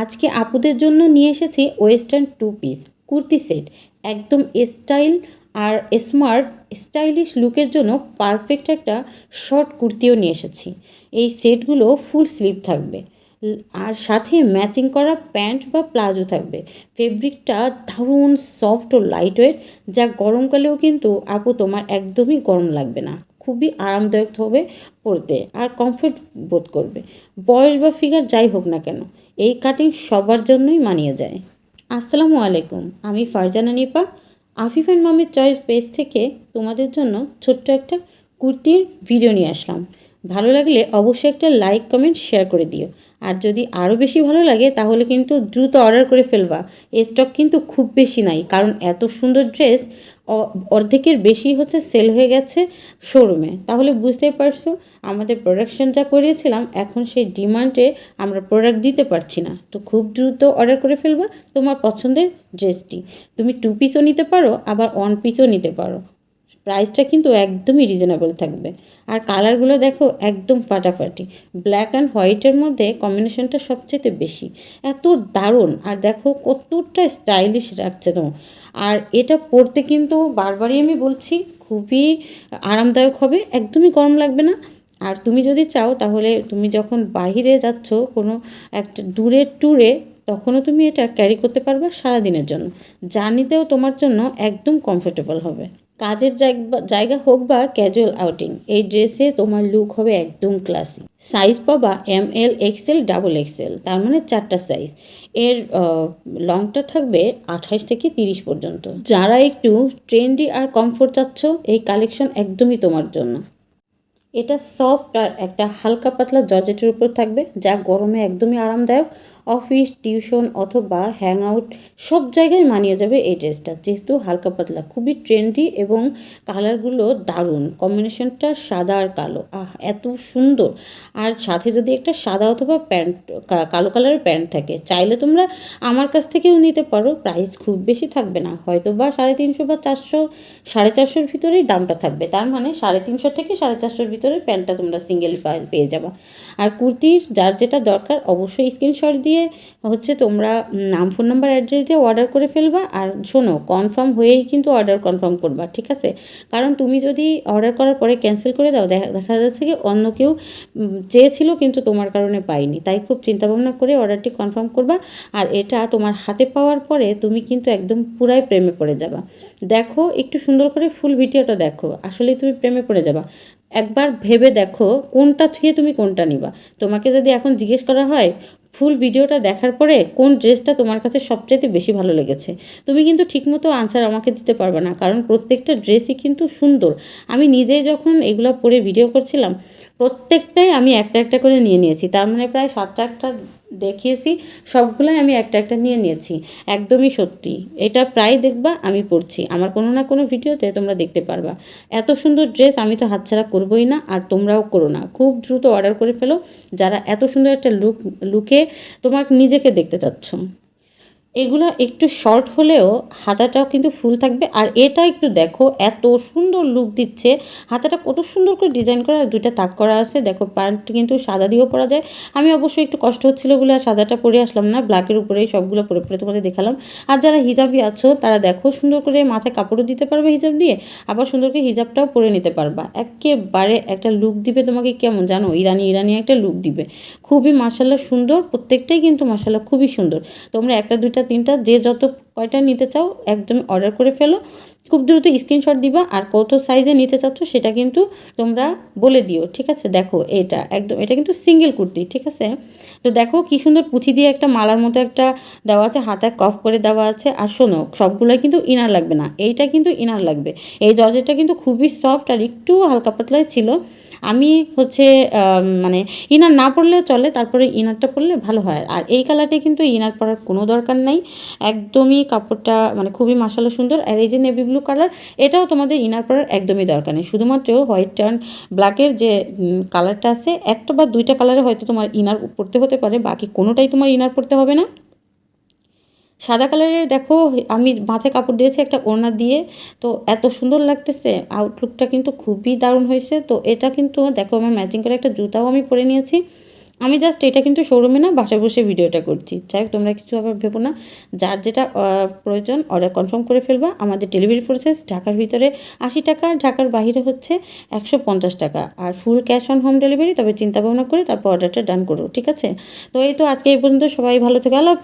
আজকে আপুদের জন্য নিয়ে এসেছি western two piece kurti set. একদম স্টাইল আর স্মার্ট স্টাইলিশ লুকের জন্য পারফেক্ট একটা শর্ট কুর্তিও নিয়ে এসেছি। এই সেটগুলো ফুল স্লিভ থাকবে। আর সাথে ম্যাচিং করা প্যান্ট বা প্লাজো থাকবে। ফেব্রিকটা দারুণ সফট ও লাইট ওয়েট যা গরমকালেও কিন্তু আপু তোমার একদমই গরম লাগবে না। খুবই আরামদায়ক হবে পরতে আর কমফোর্ট বোধ করবে। বয়স বা ফিগার যাই হোক না কেন এই কাটিং সবার জন্যই মানিয়ে যায়। আসসালামু আলাইকুম, আমি ফারজানা নিপা। আফিফ অ্যান্ড মামের চয়েস পেজ থেকে তোমাদের জন্য ছোট্ট একটা কুর্তির ভিডিও নিয়ে আসলাম। ভালো লাগলে অবশ্যই একটা লাইক, কমেন্ট, শেয়ার করে দিও। আর যদি আরও বেশি ভালো লাগে, তাহলে কিন্তু দ্রুত অর্ডার করে ফেলবা। স্টক কিন্তু খুব বেশি নাই, কারণ এত সুন্দর ড্রেস অর্ধেকের বেশি হচ্ছে সেল হয়ে গেছে শোরুমে তাহলে বুঝতেই পারছ, আমাদের প্রোডাকশন যা করিয়েছিলাম, এখন সেই ডিমান্ডে আমরা প্রোডাক্ট দিতে পারছি না। তো খুব দ্রুত অর্ডার করে ফেলবা তোমার পছন্দের ড্রেসটি তুমি টু পিসও নিতে পারো, আবার ওয়ান পিসও নিতে পারো। প্রাইসটা কিন্তু একদমই রিজনেবল থাকবে। আর কালারগুলো দেখো একদম ফাটাফাটি। ব্ল্যাক অ্যান্ড হোয়াইটের মধ্যে কম্বিনেশনটা সবচেয়ে বেশি। এত দারুণ! আর দেখো কতটা স্টাইলিশ রাখছে তো। আর এটা পরতে কিন্তু বারবারই আমি বলছি, খুবই আরামদায়ক হবে, একদমই গরম লাগবে না। আর তুমি যদি চাও তাহলে তুমি যখন বাইরে যাচ্ছ কোনো একটা দূরের ট্যুরে তখনও তুমি এটা ক্যারি করতে পারবে সারাদিনের জন্য। জার্নিতেও তোমার জন্য একদম কমফোর্টেবল হবে। কাজের জায়গা হোক বা ক্যাজুয়াল আউটিং এই ড্রেসে তোমার লুক হবে একদম ক্লাসি সাইজ পাবা M L XL double XL তার মানে চারটা সাইজ এর লংটা থাকবে আঠাইশ থেকে তিরিশ পর্যন্ত। যারা একটু ট্রেন্ডি আর কমফোর্ট চাচ্ছ, এই কালেকশন একদমই তোমার জন্য। এটা সফট আর একটা হালকা পাতলা জর্জেটের উপর থাকবে, যা গরমে একদমই আরামদায়ক। অফিস, টিউশন অথবা হ্যাং আউট সব জায়গায় মানিয়ে যাবে এই ড্রেসটা। যেহেতু হালকা পাতলা, খুবই ট্রেন্ডি এবং কালারগুলো দারুণ। কম্বিনেশনটা সাদা আর কালো। আহ, এত সুন্দর। আর সাথে যদি একটা সাদা অথবা প্যান্ট কালো কালারের প্যান্ট থাকে, চাইলে তোমরা আমার কাছ থেকেও নিতে পারো। প্রাইস খুব বেশি থাকবে না। হয়তো বা সাড়ে তিনশো বা চারশো, সাড়ে চারশোর ভিতরেই দামটা থাকবে। তার মানে সাড়ে তিনশো থেকে সাড়ে চারশোর ভিতরে প্যান্টটা তোমরা সিঙ্গেল পেয়ে যাবে। আর কুর্তির যার যেটা দরকার, অবশ্যই স্ক্রিনশট দিয়ে হচ্ছে তোমরা নাম ফোন নাম্বার অ্যাড্রেস দিয়ে অর্ডার করে ফেলবা। আর শোনো কনফার্ম হয়েই কিন্তু অর্ডার কনফার্ম করবা, ঠিক আছে? কারণ তুমি যদি অর্ডার করার পরে ক্যান্সেল করে দাও, দেখা দেখা যাচ্ছে কি অন্য কেউ চেয়েছিল কিন্তু তোমার কারণে পাইনি তাই খুব চিন্তা ভাবনা করে অর্ডারটি কনফার্ম করবা। আর এটা তোমার হাতে পাওয়ার পরে তুমি কিন্তু একদম পুরাই প্রেমে পড়ে যাবা। দেখো, একটু সুন্দর করে ফুল ভিডিওটা দেখো আসলে তুমি প্রেমে পড়ে যাবা। একবার ভেবে দেখো কোনটা থুয়ে তুমি কোনটা নিবা। তোমাকে যদি এখন জিজ্ঞেস করা হয় ফুল ভিডিওটা দেখার পরে কোন ড্রেসটা তোমার কাছে সবচেয়ে বেশি ভালো লেগেছে? তুমি কিন্তু ঠিকমতো আনসার আমাকে দিতে পারবে না, কারণ প্রত্যেকটা ড্রেসই কিন্তু সুন্দর। আমি নিজেই যখন এগুলো পরে ভিডিও করছিলাম, প্রত্যেকটাই আমি একটা একটা করে নিয়ে নিয়েছি। তার মানে প্রায় সাতটা একটা দেখিয়েছি, সবগুলোই আমি একটা একটা নিয়ে নিয়েছি। একদমই সত্যি। এটা প্রায় দেখবা আমি পড়ছি আমার কোনো না কোনো ভিডিওতে তোমরা দেখতে পারবা। এত সুন্দর ড্রেস আমি তো হাতছাড়া করবোই না, আর তোমরাও করো না। খুব দ্রুত অর্ডার করে ফেলো। যারা এত সুন্দর একটা লুক লুকে তোমার নিজেকে দেখতে চাচ্ছ। এগুলো একটু শর্ট হলেও হাতাটাও কিন্তু ফুল থাকবে। আর এটা একটু দেখো, এত সুন্দর লুক দিচ্ছে। হাতাটা কত সুন্দর করে ডিজাইন করা, আর দুইটা তাক করা আছে। দেখো প্যান্ট কিন্তু সাদা দিয়েও পরা যায়। আমি অবশ্যই একটু কষ্ট হচ্ছিল বলে আর সাদাটা পরে আসলাম না। ব্ল্যাকের উপরেই সবগুলো পরে পরে তোমাদের দেখালাম। আর যারা হিজাবি আছো, তারা দেখো সুন্দর করে মাথায় কাপড়ও দিতে পারবে হিজাব দিয়ে, আবার সুন্দর করে হিজাবটাও পরে নিতে পারবা। একেবারে একটা লুক দিবে তোমাকে কেমন জানো? ইরানি ইরানি একটা লুক দিবে। খুবই মাসাল্লাহ সুন্দর, প্রত্যেকটাই কিন্তু মাসাল্লাহ খুবই সুন্দর। তোমরা একটা দুইটা তিনটা, যে যত কয়টা নিতে চাও একদম অর্ডার করে ফেলো। খুব দ্রুত স্ক্রিনশট দিবা আর কত সাইজে নিতে চাচ্ছ সেটা কিন্তু তোমরা বলে দিও, ঠিক আছে? দেখো এটা একদম, এটা কিন্তু সিঙ্গেল কুর্তি, ঠিক আছে? তো দেখো কি সুন্দর পুঁথি দিয়ে একটা মালার মতো একটা দেওয়া আছে হাতে কফ করে দেওয়া আছে। আর শোনো, সবগুলোই কিন্তু ইনার লাগবে না, এইটা কিন্তু ইনার লাগবে। এই জর্জেটটা কিন্তু খুবই সফট আর একটু হালকা পাতলাই ছিল। আমি হচ্ছে মানে ইনার না পরলেও চলে, তারপরে ইনারটা পরলে ভালো হয়। আর এই কালারটাই কিন্তু ইনার পরার কোনো দরকার নাই। একদমই কাপড়টা মানে খুবই মাসালো সুন্দর। আর এই যে নেভি ব্লু কালার এটাও তোমাদের ইনার পরার একদমই দরকার নেই। শুধুমাত্র হোয়াইট টার্ন ব্ল্যাকের যে কালারটা আছে, একটা বা দুইটা কালারে হয়তো তোমার ইনার পরতে হতে পারে, বাকি কোনোটাই তোমার ইনার পরতে হবে না। সাদা কালারের, দেখো, আমি মাথায় কাপড় দিয়েছি একটা ওড়না দিয়ে। তো এত সুন্দর লাগতেছে আউটলুকটা কিন্তু খুবই দারুণ হয়েছে। তো এটা কিন্তু, দেখো, আমার ম্যাচিং করে একটা জুতাও আমি পরে নিয়েছি। আমি জাস্ট এটা কিন্তু শোরুমে না, বাসায় বসে ভিডিওটা করছি। যাই হোক, তোমরা কিছু আবার ভেবো না। যার যেটা প্রয়োজন অর্ডার কনফার্ম করে ফেলবা। আমাদের ডেলিভারি প্রসেস ঢাকার ভিতরে আশি টাকা, ঢাকার বাইরে হচ্ছে একশো পঞ্চাশ টাকা। আর full cash on home delivery তবে চিন্তা ভাবনা করে তারপর অর্ডারটা ডান করো ঠিক আছে? তো এই তো আজকে এই পর্যন্ত, সবাই ভালো থেকে, আল্লাহ